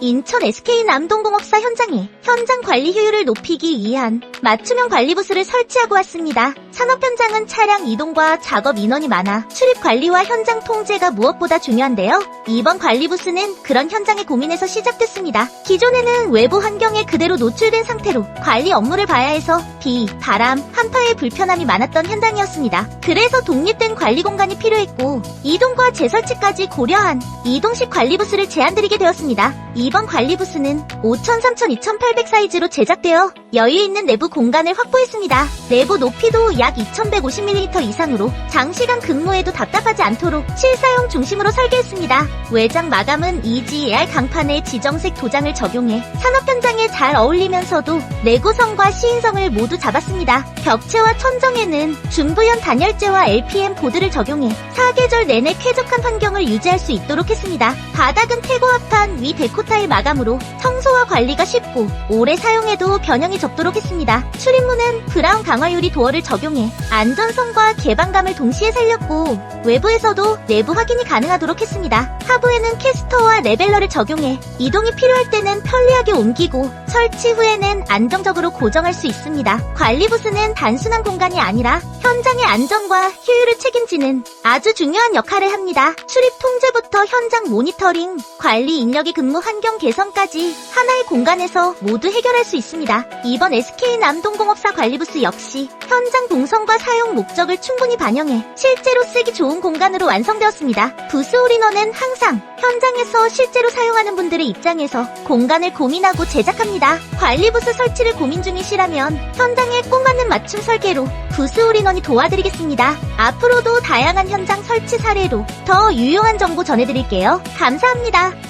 인천 SK 남동공업사 현장에 현장 관리 효율을 높이기 위한 맞춤형 관리 부스를 설치하고 왔습니다. 산업 현장은 차량 이동과 작업 인원이 많아 출입 관리와 현장 통제가 무엇보다 중요한데요. 이번 관리 부스는 그런 현장의 고민에서 시작됐습니다. 기존에는 외부 환경에 그대로 노출된 상태로 관리 업무를 봐야 해서 비, 바람, 한파의 불편함이 많았던 현장이었습니다. 그래서 독립된 관리 공간이 필요했고 이동과 재설치까지 고려한 이동식 관리 부스를 제안드리게 되었습니다. 이번 관리 부스는 5000, 3000, 2800 사이즈로 제작되어 여유 있는 내부 공간을 확보했습니다. 내부 높이도 약 2150mm 이상으로 장시간 근무에도 답 답하지 않도록 실사용 중심으로 설계했습니다. 외장 마감은 EGAR 강판에 지정색 도장을 적용해 산업 현장에 잘 어울리면서도 내구성과 시인성을 모두 잡았습니다. 벽체와 천정에는 중부연 단열재와 LPM 보드를 적용해 사계절 내내 쾌적한 환경을 유지할 수 있도록 했습니다. 바닥은 태고합판 위 데코타일 마감으로 청소와 관리가 쉽고 오래 사용해도 변형이 적도록 했습니다. 출입문은 브라운 강화 유리 도어를 적용해 안전성과 개방감을 동시에 살렸고 외부에서도 내부 확인이 가능하도록 했습니다. 하부에는 캐스터와 레벨러를 적용해 이동이 필요할 때는 편리하게 옮기고 설치 후에는 안정적으로 고정할 수 있습니다. 관리 부스는 단순한 공간이 아니라 현장의 안전과 효율을 책임지는 아주 중요한 역할을 합니다. 출입 통제부터 현장 모니터링, 관리 인력의 근무 환경 개선까지 하나의 공간에서 모두 해결할 수 있습니다. 이번 SK 남동공업사 관리부스 역시 현장 동선과 사용 목적을 충분히 반영해 실제로 쓰기 좋은 공간으로 완성되었습니다. 부스 올인원은 항상 현장에서 실제로 사용하는 분들의 입장에서 공간을 고민하고 제작합니다. 관리부스 설치를 고민 중이시라면 현장에 꼭 맞는 맞춤 설계로 부스 올인원이 도와드리겠습니다. 앞으로도 다양한 현장 설치 사례로 더 유용한 정보 전해드릴게요. 감사합니다.